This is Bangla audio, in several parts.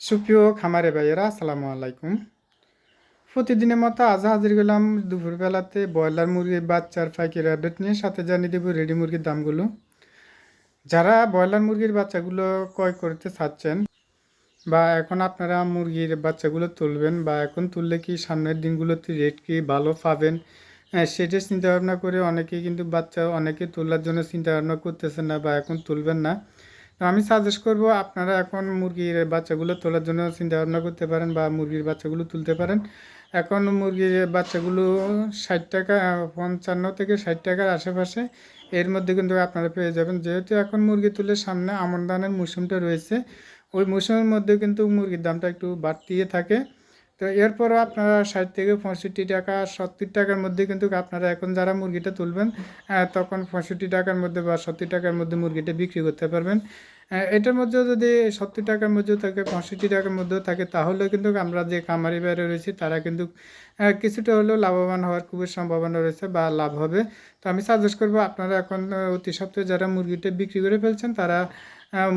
সুপ্রিয় খামারে ভাইয়েরা, আসসালামু আলাইকুম। প্রতিদিনের মতো আজ হাজির গেলাম দুপুরবেলাতে ব্রয়লার মুরগির বাচ্চার পাইকারি আপডেট নিয়ে, সাথে জানিয়ে দেবো রেডি মুরগির দামগুলো। যারা ব্রয়লার মুরগির বাচ্চাগুলো ক্রয় করতে চাচ্ছেন বা এখন আপনারা মুরগির বাচ্চাগুলো তুলবেন বা এখন তুললে কি সামনের দিনগুলোতে রেট কি ভালো পাবেন সেটা চিন্তা ভাবনা করে অনেকেই কিন্তু বাচ্চা, অনেকে তোলার জন্য চিন্তা ভাবনা করতেছেন না বা এখন তুলবেন না। তো আমি সাজেস্ট করব আপনারা এখন মুরগির বাচ্চাগুলো তোলার জন্য চিন্তা ভাবনা করতে পারেন বা মুরগির বাচ্চাগুলো তুলতে পারেন। এখন মুরগির বাচ্চাগুলো ষাট টাকা, পঞ্চান্ন থেকে ষাট টাকার আশেপাশে। এর মধ্যে কিন্তু আপনারা পেয়ে যাবেন। যেহেতু এখন মুরগি তুলে সামনে আমন দানের মৌসুমটা রয়েছে, ওই মৌসুমের মধ্যে কিন্তু মুরগির দামটা একটু বাড়তিয়ে থাকে। তো এরপরও আপনারা ষাট থেকে পঁয়ষট্টি টাকা, সত্তর টাকার মধ্যে কিন্তু আপনারা এখন যারা মুরগিটা তুলবেন তখন পঁয়ষট্টি টাকার মধ্যে বা সত্তর টাকার মধ্যে মুরগিটা বিক্রি করতে পারবেন। এটার মধ্যেও যদি সত্তর টাকার মধ্যেও থাকে, পঁয়ষট্টি টাকার মধ্যেও থাকে, তাহলে কিন্তু আমরা যে কামারি বাইরে রয়েছি, তারা কিন্তু কিছুটা হলেও লাভবান হওয়ার খুবই সম্ভাবনা রয়েছে বা লাভ হবে। তো আমি সাজেস্ট করব, আপনারা এখন অতি সপ্তাহে যারা মুরগিটা বিক্রি করে ফেলছেন, তারা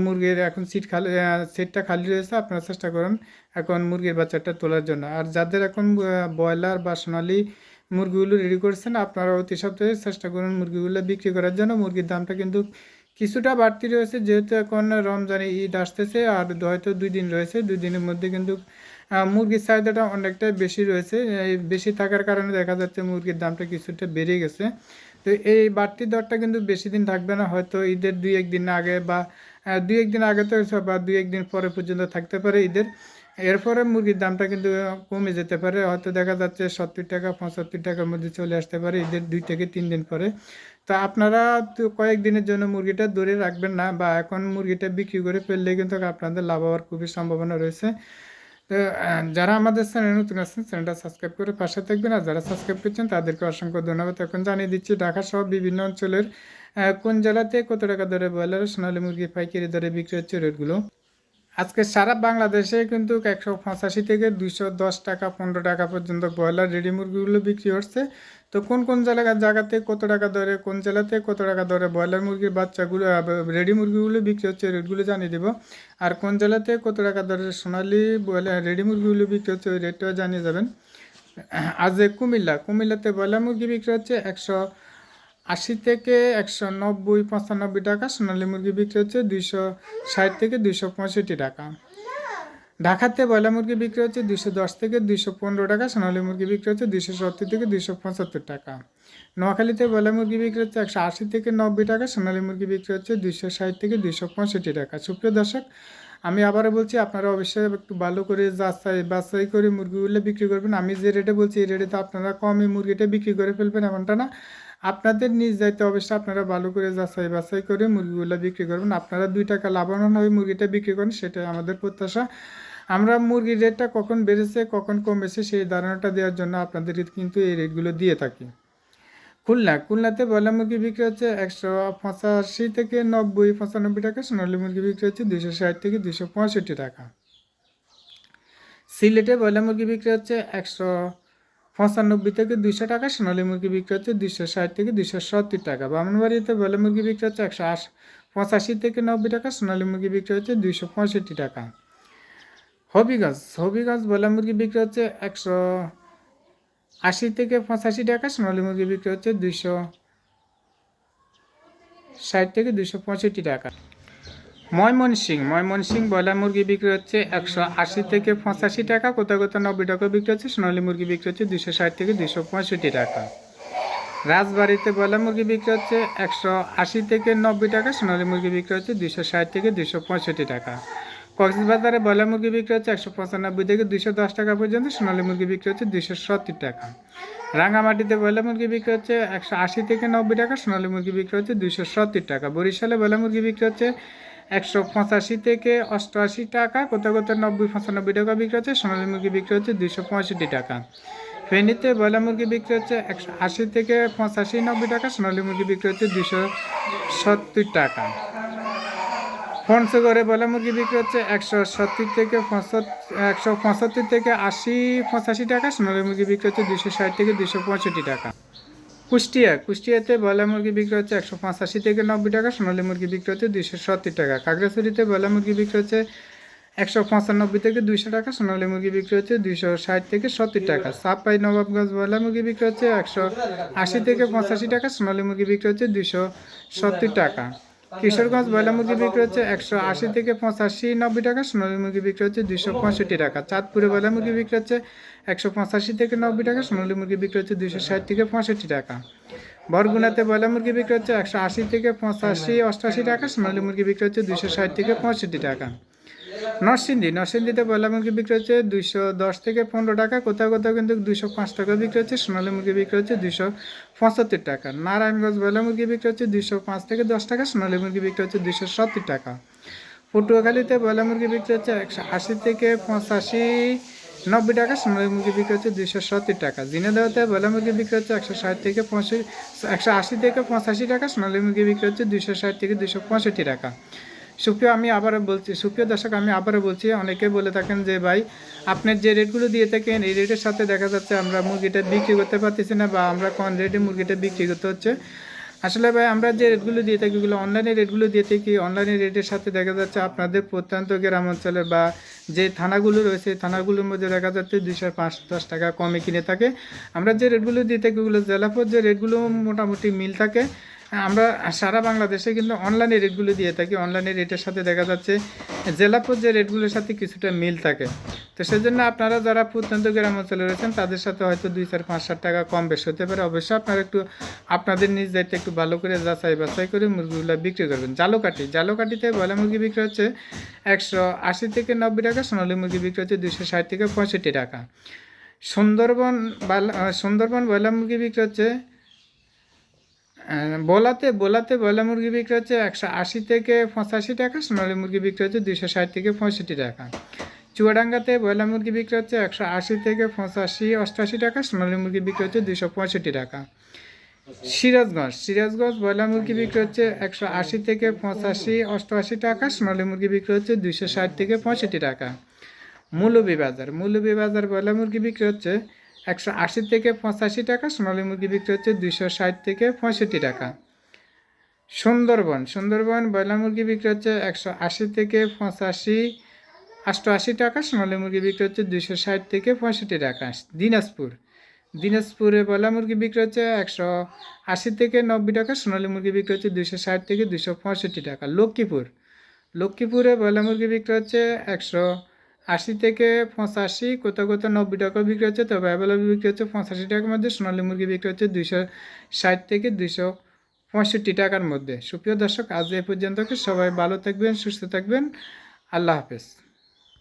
মুরগির এখন সিট খালি সিটটা খালি রয়েছে, আপনারা চেষ্টা করুন এখন মুরগির বাচ্চাটা তোলার জন্য। আর যাদের এখন ব্রয়লার বা সোনালি মুরগিগুলো রেডি করছেন আপনারা অতি সপ্তাহে চেষ্টা করুন মুরগিগুলো বিক্রি করার জন্য। মুরগির দামটা কিন্তু কিছুটা বাড়তি রয়েছে, যেহেতু এখন রমজানে ঈদ আসতেছে, আর হয়তো দুই দিন রয়েছে। দুই দিনের মধ্যে কিন্তু মুরগির চাহিদাটা অনেকটাই বেশি রয়েছে। এই বেশি থাকার কারণে দেখা যাচ্ছে মুরগির দামটা কিছুটা বেড়ে গেছে। তো এই বাড়তি দরটা কিন্তু বেশি দিন থাকবে না, হয়তো ঈদের দুই একদিন আগে বা দুই একদিন আগে তো বা দুই একদিন পরে পর্যন্ত থাকতে পারে ঈদের। এরপরে মুরগির দামটা কিন্তু কমে যেতে পারে। হয়তো দেখা যাচ্ছে সত্তর টাকা, পঁচাত্তর টাকার মধ্যে চলে আসতে পারে ঈদের দুই থেকে তিন দিন পরে। তো আপনারা তো কয়েকদিনের জন্য মুরগিটা দূরে রাখবেন না, বা এখন মুরগিটা বিক্রি করে ফেললে কিন্তু আপনাদের লাভ হওয়ার খুবই সম্ভাবনা রয়েছে। তো যারা আমাদের চ্যানেল নতুন আছেন, চ্যানেলটা সাবস্ক্রাইব করে পাশে থাকবেন। আর যারা সাবস্ক্রাইব করছেন, তাদেরকে অসংখ্য ধন্যবাদ। এখন জানিয়ে দিচ্ছি, ঢাকা সহ বিভিন্ন অঞ্চলের কোন জেলাতে কত টাকা দরে ব্রয়লার সোনালী মুরগি পাইকারি দরে বিক্রি হচ্ছে রেটগুলো? আজকে সারা বাংলাদেশে কিন্তু একশো পঁচাশি থেকে দুইশো দশ টাকা, পনেরো টাকা পর্যন্ত ব্রয়লার রেডি মুরগিগুলো বিক্রি হচ্ছে। তো কোন কোন জায়গা জায়গাতে কত টাকা দরে, কোন জেলাতে কত টাকা দরে ব্রয়লার মুরগির বাচ্চাগুলো রেডি মুরগিগুলো বিক্রি হচ্ছে রেটগুলো জানিয়ে দেবো। আর কোন জেলাতে কত টাকা দরে সোনালি ব্রয়লার রেডি মুরগিগুলো বিক্রি হচ্ছে ওই রেটটাও জানিয়ে যাবেন। আজ কুমিল্লা, কুমিল্লাতে ব্রয়লার মুরগি বিক্রি হচ্ছে একশো আশি থেকে একশো নব্বই, পঁচানব্বই টাকা। সোনালী মুরগি বিক্রি হচ্ছে দুইশো ষাট থেকে দুইশো পঁয়ষট্টি টাকা। ঢাকাতে ব্রয়লার মুরগি বিক্রি হচ্ছে দুইশো দশ থেকে দুইশো পনেরো টাকা, সোনালী মুরগি বিক্রি হচ্ছে দুইশো সত্তর থেকে দুইশো পঁচাত্তর টাকা। নোয়াখালীতে ব্রয়লার মুরগি বিক্রি হচ্ছে একশো আশি থেকে নব্বই টাকা, সোনালী মুরগি বিক্রি হচ্ছে দুইশো ষাট থেকে দুইশো পঁয়ষট্টি টাকা। সুপ্রিয় দর্শক, আমি আবারও বলছি, আপনারা অবশ্যই একটু ভালো করে যাচাই বাছাই করে মুরগিগুলো বিক্রি করবেন। আমি যে রেটে বলছি, এই রেটে তো আপনারা কমই মুরগিটা বিক্রি করে ফেলবেন, এমনটা না। আপনাদের নিজ দায়িত্বে অবশ্যই আপনারা ভালো করে যাচাই বাছাই করে মুরগিগুলো বিক্রি করবেন। আপনারা দুই টাকা লাভবান হয়ে মুরগিটা বিক্রি করেন, সেটাই আমাদের প্রত্যাশা। আমরা মুরগির রেটটা কখন বেড়েছে, কখন কমেছে, সেই ধারণাটা দেওয়ার জন্য আপনাদের কিন্তু এই রেটগুলো দিয়ে থাকি। খুলনা, খুলনাতে ব্রয়লার মুরগি বিক্রি হচ্ছে একশো পঁচাশি থেকে নব্বই, পঁচানব্বই টাকা, সোনালী মুরগি বিক্রি হচ্ছে দুশো ষাট থেকে দুশো পঁয়ষট্টি টাকা। সিলেটে ব্রয়লার মুরগি বিক্রি হচ্ছে একশো পঁচানব্বই থেকে দুইশো টাকা, সোনালী মুরগি বিক্রি হচ্ছে দুইশো ষাট থেকে দুইশো সত্তর টাকা। বামনবাড়িতে ব্রয়লার মুরগি বিক্রি হচ্ছে একশো আশ, পঁচাশি থেকে নব্বই টাকা, সোনালী মুরগি বিক্রি হচ্ছে দুইশো পঁয়ষট্টি টাকা। হবিগঞ্জ হবিগঞ্জ ব্রয়লার মুরগি বিক্রি হচ্ছে একশো আশি থেকে পঁচাশি টাকা, সোনালী মুরগি বিক্রি হচ্ছে দুইশো ষাট থেকে দুইশো পঁয়ষট্টি টাকা। ময়মনসিং ময়মনসিং ব্রয়লার মুরগি বিক্রি হচ্ছে একশো আশি থেকে পঁচাশি টাকা কোথাও কোথাও নব্বই টাকা বিক্রি হচ্ছে, সোনালী মুরগি বিক্রি হচ্ছে দুশো ষাট থেকে দুশো পঁয়ষট্টি টাকা। রাজবাড়িতে ব্রয়লার মুরগি বিক্রি হচ্ছে একশো আশি থেকে নব্বই টাকা, সোনালী মুরগি বিক্রি হচ্ছে দুশো ষাট থেকে দুশো পঁয়ষট্টি টাকা। কক্সবাজারে ব্রয়লার মুরগি বিক্রি হচ্ছে একশো পঁচানব্বই থেকে দুশো দশ টাকা পর্যন্ত, সোনালী মুরগি বিক্রি হচ্ছে দুশো সত্তর টাকা। রাঙামাটিতে ব্রয়লার মুরগি বিক্রি হচ্ছে একশো আশি থেকে নব্বই টাকা, সোনালী মুরগি বিক্রি হচ্ছে দুশো সত্তর টাকা। বরিশালে ব্রয়লার মুরগি বিক্রি হচ্ছে একশো পঁচাশি থেকে অষ্টআশি টাকা, কোথাও কোথাও নব্বই পঁচানব্বই টাকা বিক্রি হচ্ছে, সোনালী মুরগি বিক্রি হচ্ছে দুশো পঁয়ষট্টি টাকা। ফেনীতে ব্রয়লার মুরগি বিক্রি হচ্ছে একশো আশি থেকে পঁচাশি নব্বই টাকা, সোনালী মুরগি বিক্রি হচ্ছে দুশো সত্তর টাকা। পঞ্চগড়ে ব্রয়লার মুরগি বিক্রি হচ্ছে একশো সত্তর থেকে একশো পঁচাত্তর থেকে আশি পঁচাশি টাকা, সোনালী মুরগি বিক্রি হচ্ছে দুশো ষাট থেকে দুশো পঁয়ষট্টি টাকা। কুষ্টিয়া, কুষ্টিয়াতে বয়লা মুরগি বিক্রি হচ্ছে একশো পঁচাশি থেকে নব্বই টাকা, সোনালী মুরগি বিক্রি হচ্ছে দুইশো সত্তর টাকা। খাগড়াছড়িতে বয়লা মুরগি বিক্রি হচ্ছে একশো পঁচানব্বই থেকে দুইশো টাকা, সোনালী মুরগি বিক্রি হচ্ছে দুইশো ষাট থেকে সত্তর টাকা। সাপাই নবাবগঞ্জ বয়লা মুরগি বিক্রি হচ্ছে একশো আশি থেকে পঁচাশি টাকা, সোনালী মুরগি বিক্রি হচ্ছে দুইশো সত্তর টাকা। কিশোরগঞ্জ ব্রয়লার মুরগি বিক্রি হচ্ছে একশো আশি থেকে পঁচাশি নব্বই টাকা সোনালী মুরগি বিক্রি হচ্ছে দুইশো পঁয়ষট্টি টাকা। চাঁদপুরে ব্রয়লার মুরগি বিক্রি হচ্ছে একশো পঁচাশি থেকে নব্বই টাকা সোনালী মুরগি বিক্রি হচ্ছে দুইশো ষাট থেকে পঁয়ষট্টি টাকা। বরগুনাতে ব্রয়লার মুরগি বিক্রি হচ্ছে একশো আশি থেকে পঁচাশি অষ্টাশি টাকা সোনালী মুরগি বিক্রি হচ্ছে দুইশো ষাট থেকে পঁয়ষট্টি টাকা। নরসিংদী, নরসিংদীতে ব্রয়লার মুরগি বিক্রি হচ্ছে দুইশো দশ থেকে পনেরো টাকা, কোথাও কোথাও কিন্তু দুইশো পাঁচ টাকা বিক্রি হচ্ছে, সোনালী মুরগি বিক্রি হচ্ছে দুইশো পঁচাত্তর টাকা। নারায়ণগঞ্জ ব্রয়লার মুরগি বিক্রি হচ্ছে দুইশো পাঁচ থেকে দশ টাকা, সোনালী মুরগি বিক্রি হচ্ছে দুইশো সত্তর টাকা। পটুয়াখালীতে ব্রয়লার মুরগি বিক্রি হচ্ছে একশো আশি থেকে পঁচাশি নব্বই টাকা, সোনালী মুরগি বিক্রি হচ্ছে দুইশো সত্তর টাকা। জিনেদাওয়াতে বয়লা মুরগি বিক্রি হচ্ছে একশো ষাট থেকে পঁয়ষট্টি একশো আশি থেকে পঁচাশি টাকা, সোনালী মুরগি বিক্রি হচ্ছে দুইশো ষাট থেকে দুইশো পঁয়ষট্টি টাকা। সুপ্রিয়, আমি আবারও বলছি, সুপ্রিয় দর্শক, আমি আবারও বলছি, অনেকে বলে থাকেন যে, ভাই আপনার যে রেটগুলো দিয়ে থাকেন, এই রেটের সাথে দেখা যাচ্ছে আমরা মুরগিটা বিক্রি করতে পারতেছি না বা আমরা কোন রেটে মুরগিটা বিক্রি করতে হচ্ছে। আসলে ভাই, আমরা যে রেটগুলো দিয়ে থাকি ওগুলো অনলাইনে রেটগুলো দিয়ে থাকি, অনলাইনে রেটের সাথে দেখা যাচ্ছে আপনাদের প্রত্যন্ত গ্রাম অঞ্চলে বা যে থানাগুলো রয়েছে থানাগুলোর মধ্যে দেখা যাচ্ছে দুশো পাঁচ, দশ টাকা কমে কিনে থাকে। আমরা যে রেটগুলো দিয়ে থাকি ওগুলো জেলাপর যে রেটগুলো মোটামুটি মিল থাকে। আমরা সারা বাংলাদেশে কিন্তু অনলাইনে রেটগুলো দিয়ে থাকি। অনলাইনে রেটের সাথে দেখা যাচ্ছে, জেলা যে রেটগুলোর সাথে কিছুটা মিল থাকে। তো সেজন্য আপনারা যারা প্রত্যন্ত গ্রাম অঞ্চলে রয়েছেন, তাদের সাথে হয়তো দুই চার, পাঁচ ষাট টাকা কম বেশি হতে পারে। অবশ্যই আপনারা একটু, আপনাদের নিজ দায়িত্বে একটু ভালো করে যাচাই বাছাই করে মুরগিগুলো বিক্রি করবেন। জালোকাঠি জালোকাঠিতে বয়লা মুরগি বিক্রি হচ্ছে একশো আশি থেকে নব্বই টাকা, সোনালী মুরগি বিক্রি হচ্ছে দুশো ষাট থেকে পঁয়ষট্টি টাকা। সুন্দরবন সুন্দরবন ব্রয়লার মুরগি বিক্রি হচ্ছে বোলাতে বোলাতে ব্রয়লার মুরগি বিক্রি হচ্ছে একশো আশি থেকে পঁচাশি টাকা, সোনালী মুরগি বিক্রি হচ্ছে দুশো ষাট থেকে পঁয়ষট্টি টাকা। চুয়াডাঙ্গাতে ব্রয়লার মুরগি বিক্রি হচ্ছে একশো আশি থেকে পঁচাশি অষ্টাশি টাকা, সোনালী মুরগি বিক্রি হচ্ছে দুশো পঁয়ষট্টি টাকা। সিরাজগঞ্জ সিরাজগঞ্জ ব্রয়লার মুরগি বিক্রি হচ্ছে একশো আশি থেকে পঁচাশি, অষ্টআশি টাকা, সোনালী মুরগি বিক্রি হচ্ছে দুশো ষাট থেকে পঁয়ষট্টি টাকা। মৌলভীবাজার মৌলভীবাজার ব্রয়লার মুরগি বিক্রি হচ্ছে একশো আশি থেকে পঁচাশি টাকা, সোনালী মুরগি বিক্রি হচ্ছে দুশো ষাট থেকে পঁয়ষট্টি টাকা। সুন্দরবন সুন্দরবন ব্রয়লার মুরগি বিক্রি হচ্ছে একশো আশি থেকে পঁচাশি অষ্টআশি টাকা, সোনালী মুরগি বিক্রি হচ্ছে দুশো ষাট থেকে পঁয়ষট্টি টাকা। দিনাজপুর, দিনাজপুরে ব্রয়লার মুরগি বিক্রি হচ্ছে একশো আশি থেকে নব্বই টাকা, সোনালী মুরগি বিক্রি হচ্ছে দুশো ষাট থেকে দুশো পঁয়ষট্টি টাকা। লক্ষ্মীপুর, লক্ষ্মীপুরে ব্রয়লার মুরগি বিক্রি হচ্ছে একশো আশি থেকে পঁচাশি, কোথাও কোথাও নব্বই টাকা বিক্রি হচ্ছে, তবে অ্যাভেলেবল বিক্রি হচ্ছে পঁচাশি টাকার মধ্যে, সোনালী মুরগি বিক্রি হচ্ছে দুইশো ষাট থেকে দুইশো পঁয়ষট্টি টাকার মধ্যে। সুপ্রিয় দর্শক, আজ এ পর্যন্ত সবাই ভালো থাকবেন, সুস্থ থাকবেন। আল্লাহ হাফেজ।